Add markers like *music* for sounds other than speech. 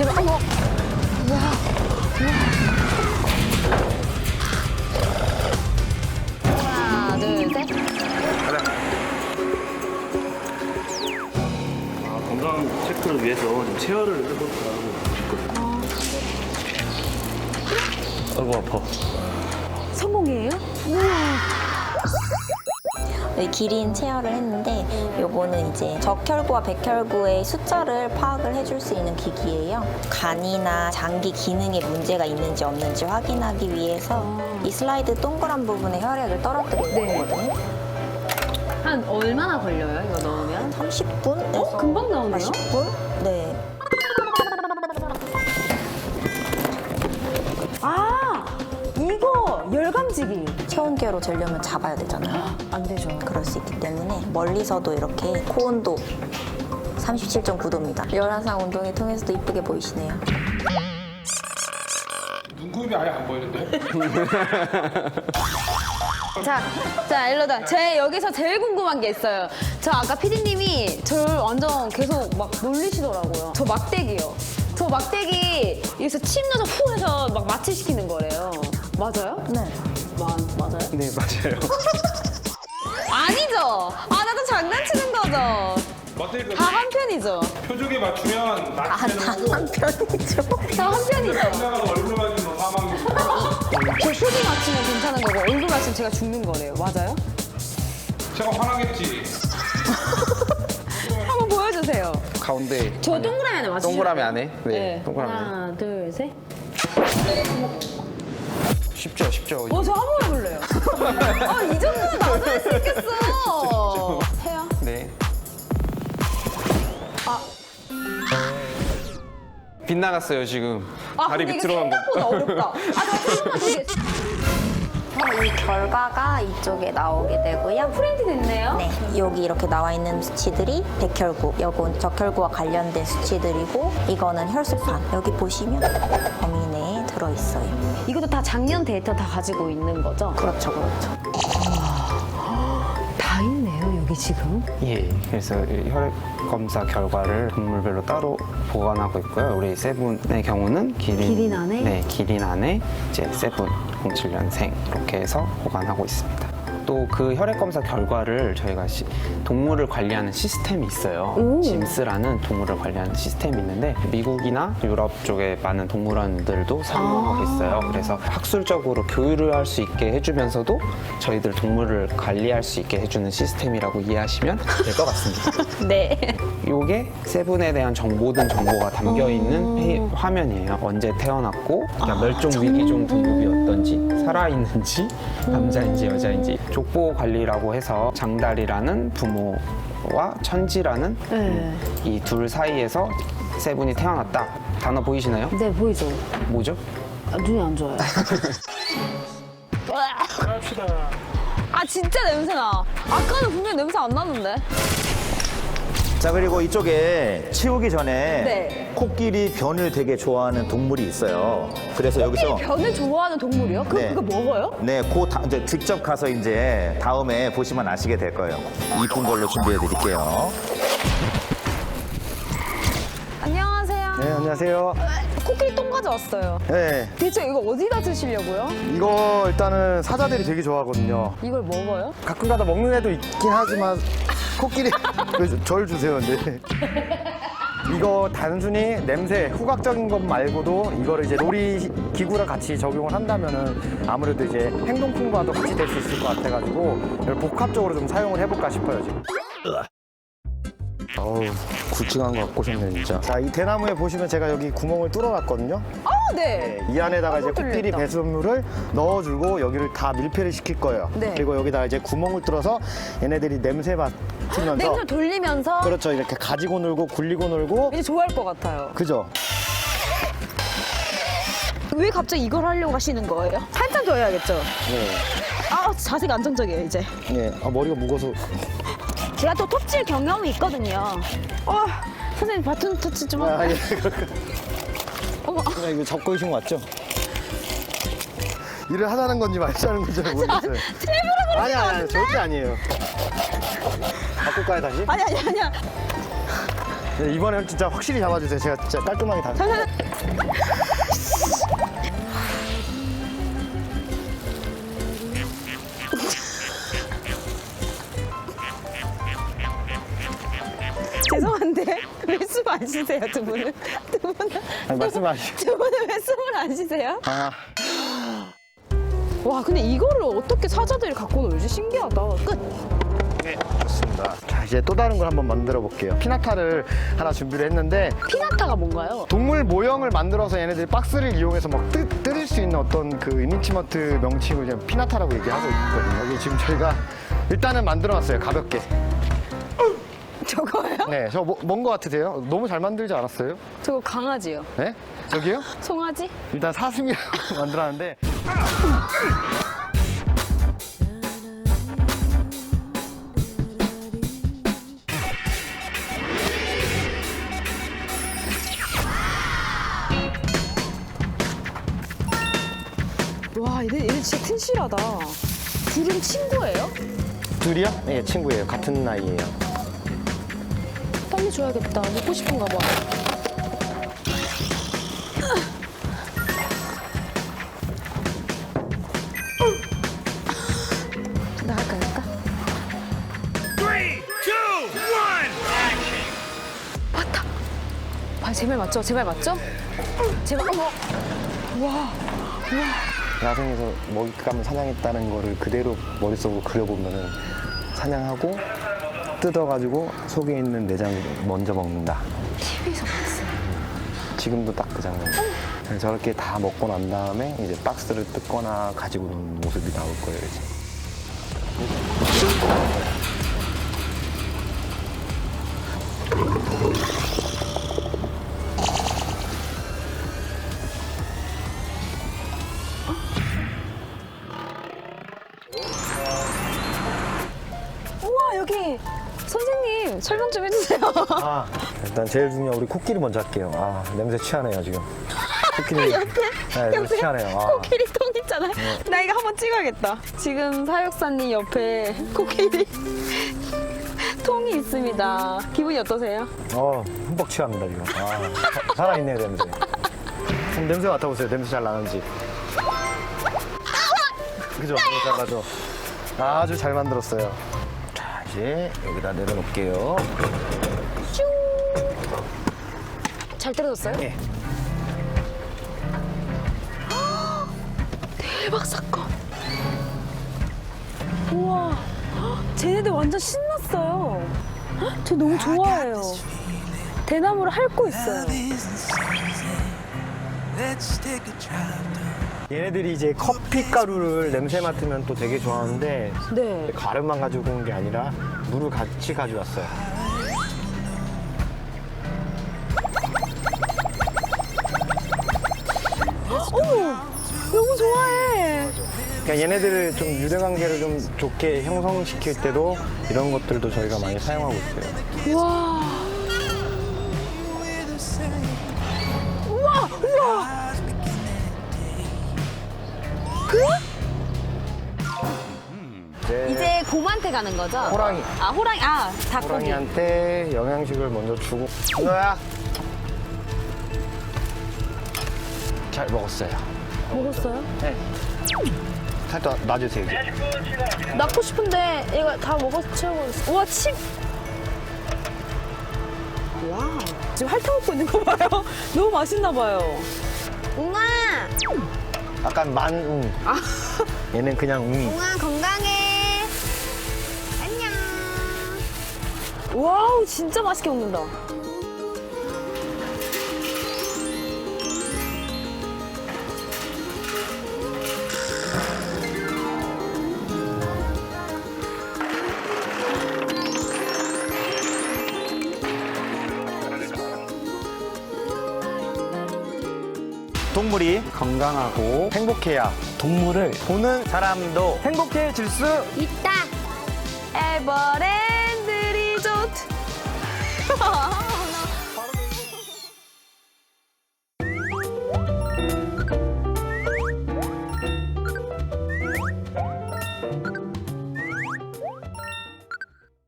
제발, 어머. 와, 우와. 하나, 둘, 셋. 아, 건강 체크를 위해서 좀 체열을 해볼까 하고 있거든요. 아이고 아파. 성공이에요? 네, 기린 체열을 했는데 요거는 이제 적혈구와 백혈구의 숫자를 파악을 해줄 수 있는 기기예요. 간이나 장기 기능에 문제가 있는지 없는지 확인하기 위해서 이 슬라이드 동그란 부분에 혈액을 떨어뜨리는 네. 거거든요. 한 얼마나 걸려요, 이거 넣으면? 30분? 어? 금방 나오네요? 40분? 네. 체온계로 재려면 잡아야 되잖아요. 안 되죠. 그럴 수 있기 때문에 멀리서도 이렇게 코온도 37.9도입니다. 열화상 운동을 통해서도 이쁘게 보이시네요. 눈곱이 아예 안 보이는데? *laughs* 자, 자, 일로다. 제 여기서 제일 궁금한 게 있어요. 저 아까 피디님이 저를 완전 계속 막 놀리시더라고요. 저 막대기요. 저 막대기 여기서 침 넣어서 후 해서 막 마취시키는 거래요. 맞아요? 네. 마, 맞아요? 네 맞아요. *laughs* 아니죠. 아, 나도 장난치는 거죠. 맞다니까 다 한편이죠. 표적에 맞추면 아, 다 거고 한편이죠. *laughs* 다 한편이죠. 나가서 얼굴 맞으면 사망 저 표지 맞추면 괜찮은 거고 얼굴 맞추면 제가 죽는 거래요. 맞아요? 제가 화나겠지 *laughs* 한번 보여주세요. 가운데 저 동그라미 안에 맞추세요. 동그라미 안에 네, 동그라미 안에 하나, 둘, 셋. 쉽죠 쉽죠 어, 저한번 해볼래요. 아, 이 정도는 나도 할 수 있겠어. 해요. 네 아. 빗나갔어요 지금 아, 다리 근데 이게 밑으로 한번 생각보다 어렵다. 아, 나 조금만 되겠어. 이 결과가 이쪽에 나오게 되고요. 프린트 됐네요. 네, 여기 이렇게 나와 있는 수치들이 백혈구, 요건 적혈구와 관련된 수치들이고 이거는 혈소판. 여기 보시면 내에 들어 있어요. 이것도 다 작년 데이터 다 가지고 있는 거죠? 그렇죠, 그렇죠. 다 있네요, 여기 지금. 예 그래서 이 혈액 검사 결과를 동물별로 따로 보관하고 있고요 우리 세븐의 경우는 기린 기린 안에? 네 기린 안에 이제 세븐 07년생 이렇게 해서 보관하고 있습니다. 또 그 혈액 검사 결과를 저희가 시- 동물을 관리하는 시스템이 있어요. 오. 짐스라는 동물을 관리하는 시스템이 있는데 미국이나 유럽 쪽에 많은 동물원들도 사용하고 아. 있어요. 그래서 학술적으로 교육을 할 수 있게 해주면서도 저희들 동물을 관리할 수 있게 해주는 시스템이라고 이해하시면 될 것 같습니다. *laughs* 네. 이게 세븐에 대한 정, 모든 정보가 담겨 있는 회- 화면이에요. 언제 태어났고, 그러니까 멸종 위기종 등급이 어떤지, 살아있는지, 남자인지 여자인지, 족보 관리라고 해서 장달이라는 부모와 천지라는 네. 이 둘 사이에서 세븐이 태어났다. 단어 보이시나요? 네, 보이죠? 뭐죠? 아, 눈이 안 좋아요. 합시다 *laughs* 아, 진짜 냄새나. 아까는 분명히 냄새 안 났는데. 자 그리고 이쪽에 치우기 전에 네. 코끼리 변을 되게 좋아하는 동물이 있어요. 그래서 여기서 변을 좋아하는 동물이요? 그럼 네. 그거 먹어요? 네, 그 다, 이제 직접 가서 이제 다음에 보시면 아시게 될 거예요. 이쁜 걸로 준비해 드릴게요. 안녕하세요. 네, 안녕하세요. 코끼리 똥 가져왔어요. 네, 대체 이거 어디다 드시려고요? 이거 일단은 사자들이 되게 좋아하거든요. 이걸 먹어요? 가끔 가다 먹는 애도 있긴 하지만 코끼리 왜 절 주세요, 근데. 이거 단순히 냄새, 후각적인 것 말고도 이거를 이제 놀이 기구랑 같이 적용을 한다면은 아무래도 이제 행동품과도 같이 될 수 있을 것 같아가지고 이걸 복합적으로 좀 사용을 해볼까 싶어요, 지금. 어우, 굵직한 거 갖고 오셨네, 진짜. 자, 이 대나무에 보시면 제가 여기 구멍을 뚫어놨거든요. 아, 네. 네, 이 안에다가 이제 아무것도 코끼리. 배수물을 넣어주고 여기를 다 밀폐를 시킬 거예요. 네. 그리고 여기다가 이제 구멍을 뚫어서 얘네들이 냄새 맡으면서 냄새 돌리면서 그렇죠 이렇게 가지고 놀고 굴리고 놀고 이제 좋아할 것 같아요. 그죠? 왜 갑자기 이걸 하려고 하시는 거예요? 살짝 더 해야겠죠? 네. 아, 자세가 안정적이에요, 이제. 네. 아 머리가 무거워서 제가 또 톱질 경험이 있거든요. 어, 선생님 바톤 터치 좀 아? 예. 어머, 그냥 이거 잡고 계신 거 맞죠? 일을 하자는 건지 말자는 건지 잘 모르겠어요. 일부러 아니 아니 아니 절대 아니에요. 바꿀까요 다시? 아니, 아니, 아니야. 네, 이번에는 진짜 확실히 잡아주세요. 제가 진짜 깔끔하게 다. 죄송한 숨 안 쉬세요 두 분은? 두 분은 아니, 말씀하시. 두 분은 왜 숨을 안 쉬세요? 아, 와 근데 이거를 어떻게 사자들이 갖고 놀지 신기하다. 끝. 네, 좋습니다. 자, 이제 또 다른 걸 한번 만들어 볼게요. 피나타를 하나 준비를 했는데 피나타가 뭔가요? 동물 모형을 만들어서 얘네들이 박스를 이용해서 막 뜯, 뜯을 수 있는 어떤 그 이니치먼트 명칭을 피나타라고 얘기하고 있거든요. 여기 지금 저희가 일단은 만들어 놨어요. 가볍게. 저거요? 네, 저 뭔 거 같으세요? 너무 잘 만들지 않았어요? 저거 강아지요. 네? 저기요? 송아지? 일단 사슴이라고 *laughs* 만들었는데 와 얘네, 얘네 진짜 튼실하다. 둘은 친구예요? 둘이요? 네, 친구예요. 같은 나이예요. 빨리 줘야겠다. 먹고 싶은가 봐. 나갈까 할까? 맞다. 아, 제말 맞죠? 제말 맞죠? 제말 어머. 야생에서 먹잇감을 사냥했다는 거를 그대로 머릿속으로 그려보면은 사냥하고 뜯어가지고 속에 있는 내장을 먼저 먹는다. TV에서 봤어요. 지금도 딱 그 장면. 저렇게 다 먹고 난 다음에 이제 박스를 뜯거나 가지고 노는 모습이 나올 거예요, 이제. 우와 여기 선생님 설명 좀 해주세요. 아, 일단 제일 중요한 우리 코끼리 먼저 할게요. 아, 냄새 취하네요, 지금. 코끼리. *laughs* 옆에, 네, 냄새 취하네요. 아. 코끼리 통 있잖아요. 나 이거 한번 찍어야겠다. 지금 사육사님 옆에 코끼리 *laughs* 통이 있습니다. 기분이 어떠세요? 어, 흠뻑 취합니다, 지금. 아, 사- 살아있네요, 냄새. 그럼 냄새 맡아보세요. 냄새 잘 나는지. 그죠? 냄새 잘 나죠? 아주 잘 만들었어요. 자, 이제 여기다 내려놓을게요. 잘 떨어졌어요? 예. *gasps* 대박 사건. 우와, *gasps* 쟤네들 완전 신났어요. *gasps* 저 너무 좋아해요. 대나무를 핥고 있어요. 얘네들이 이제 커피 가루를 냄새 맡으면 또 되게 좋아하는데 네. 가루만 가지고 온 게 아니라 물을 같이 가져왔어요. 너무 좋아해. 그러니까 얘네들을 좀 유대 관계를 좀 좋게 형성시킬 때도 이런 것들도 저희가 많이 사용하고 있어요. 와. 우와, 우와. 이제 이제 곰한테 가는 거죠? 호랑이. 아, 호랑이. 아, 닭고기. 호랑이한테 영양식을 먼저 주고 너야 잘 먹었어요. 먹었어요? 네. 살짝 놔주세요. 이제. 낳고 싶은데 얘가 다 먹어서 채워버렸어. 우와, 침! 와. 지금 핥아먹고 있는 거 봐요. *laughs* 너무 맛있나 봐요. 웅아! 약간 만웅. 얘는 그냥 웅이. 웅아, 건강해. 안녕. 와우, 진짜 맛있게 먹는다. 동물이 건강하고 행복해야 동물을 보는 사람도 행복해질 수 있다. 에버랜드 리조트. *laughs*